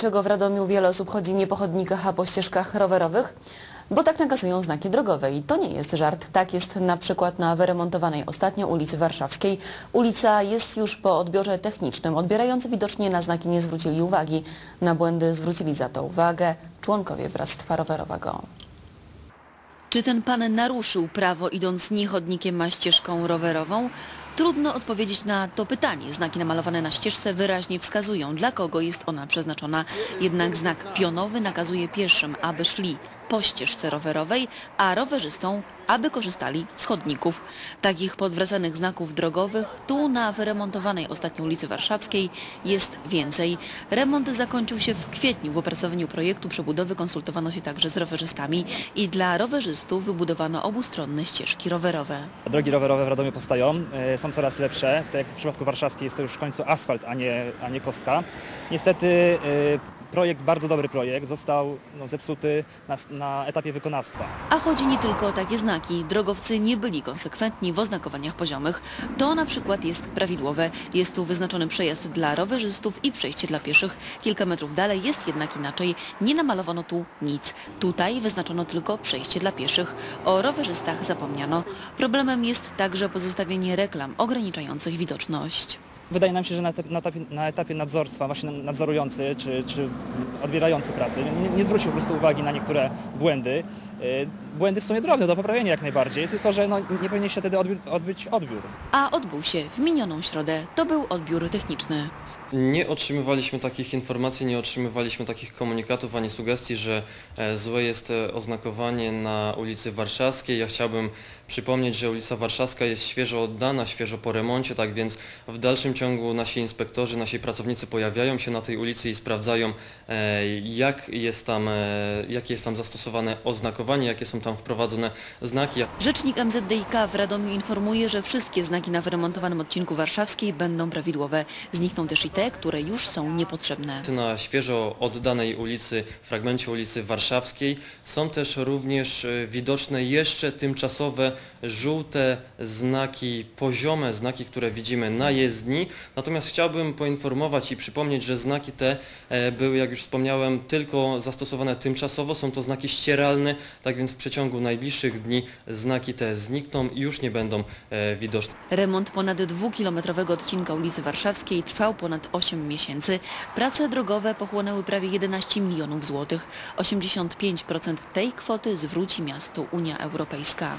Dlaczego w Radomiu wiele osób chodzi nie po chodnikach, a po ścieżkach rowerowych? Bo tak nakazują znaki drogowe i to nie jest żart. Tak jest na przykład na wyremontowanej ostatnio ulicy Warszawskiej. Ulica jest już po odbiorze technicznym. Odbierający widocznie na znaki nie zwrócili uwagi. Na błędy zwrócili za to uwagę członkowie Bractwa Rowerowego. Czy ten pan naruszył prawo idąc nie chodnikiem, a ścieżką rowerową? Trudno odpowiedzieć na to pytanie. Znaki namalowane na ścieżce wyraźnie wskazują, dla kogo jest ona przeznaczona. Jednak znak pionowy nakazuje pieszym, aby szli po ścieżce rowerowej, a rowerzystom, aby korzystali z chodników. Takich podwracanych znaków drogowych tu na wyremontowanej ostatnio ulicy Warszawskiej jest więcej. Remont zakończył się w kwietniu. W opracowaniu projektu przebudowy konsultowano się także z rowerzystami i dla rowerzystów wybudowano obustronne ścieżki rowerowe. Drogi rowerowe w Radomiu powstają, e, coraz lepsze. Tak jak w przypadku warszawskiej jest to już w końcu asfalt, a nie, a nie kostka. Niestety e, projekt, bardzo dobry projekt, został no, zepsuty na, na etapie wykonawstwa. A chodzi nie tylko o takie znaki. Drogowcy nie byli konsekwentni w oznakowaniach poziomych. To na przykład jest prawidłowe. Jest tu wyznaczony przejazd dla rowerzystów i przejście dla pieszych. Kilka metrów dalej jest jednak inaczej. Nie namalowano tu nic. Tutaj wyznaczono tylko przejście dla pieszych. O rowerzystach zapomniano. Problemem jest także pozostawienie reklam ograniczających widoczność. Wydaje nam się, że na etapie, na etapie, na etapie nadzorstwa, właśnie nadzorujący czy, czy odbierający pracę nie, nie zwrócił po prostu uwagi na niektóre błędy. E, Błędy w sumie drobne, do poprawienia jak najbardziej, tylko że no, nie powinien się wtedy odbyć odbiór. A odbył się w minioną środę. To był odbiór techniczny. Nie otrzymywaliśmy takich informacji, nie otrzymywaliśmy takich komunikatów ani sugestii, że e, złe jest e, oznakowanie na ulicy Warszawskiej. Ja chciałbym przypomnieć, że ulica Warszawska jest świeżo oddana, świeżo po remoncie, tak więc w dalszym ciągu nasi inspektorzy, nasi pracownicy pojawiają się na tej ulicy i sprawdzają e, jak jest tam, jakie jest tam zastosowane oznakowanie, jakie są tam wprowadzone znaki. Rzecznik MZDiK w Radomiu informuje, że wszystkie znaki na wyremontowanym odcinku warszawskiej będą prawidłowe. Znikną też i te, które już są niepotrzebne. Na świeżo oddanej ulicy, fragmencie ulicy Warszawskiej są też również e, widoczne jeszcze tymczasowe żółte znaki, poziome znaki, które widzimy na jezdni. Natomiast chciałbym poinformować i przypomnieć, że znaki te e, były, jak już wspomniałem, tylko zastosowane tymczasowo. Są to znaki ścieralne, tak więc w przeciągu najbliższych dni znaki te znikną i już nie będą e, widoczne. Remont ponad dwukilometrowego odcinka ulicy Warszawskiej trwał ponad 8 miesięcy. Prace drogowe pochłonęły prawie 11 milionów złotych. 85% tej kwoty zwróci miastu Unia Europejska.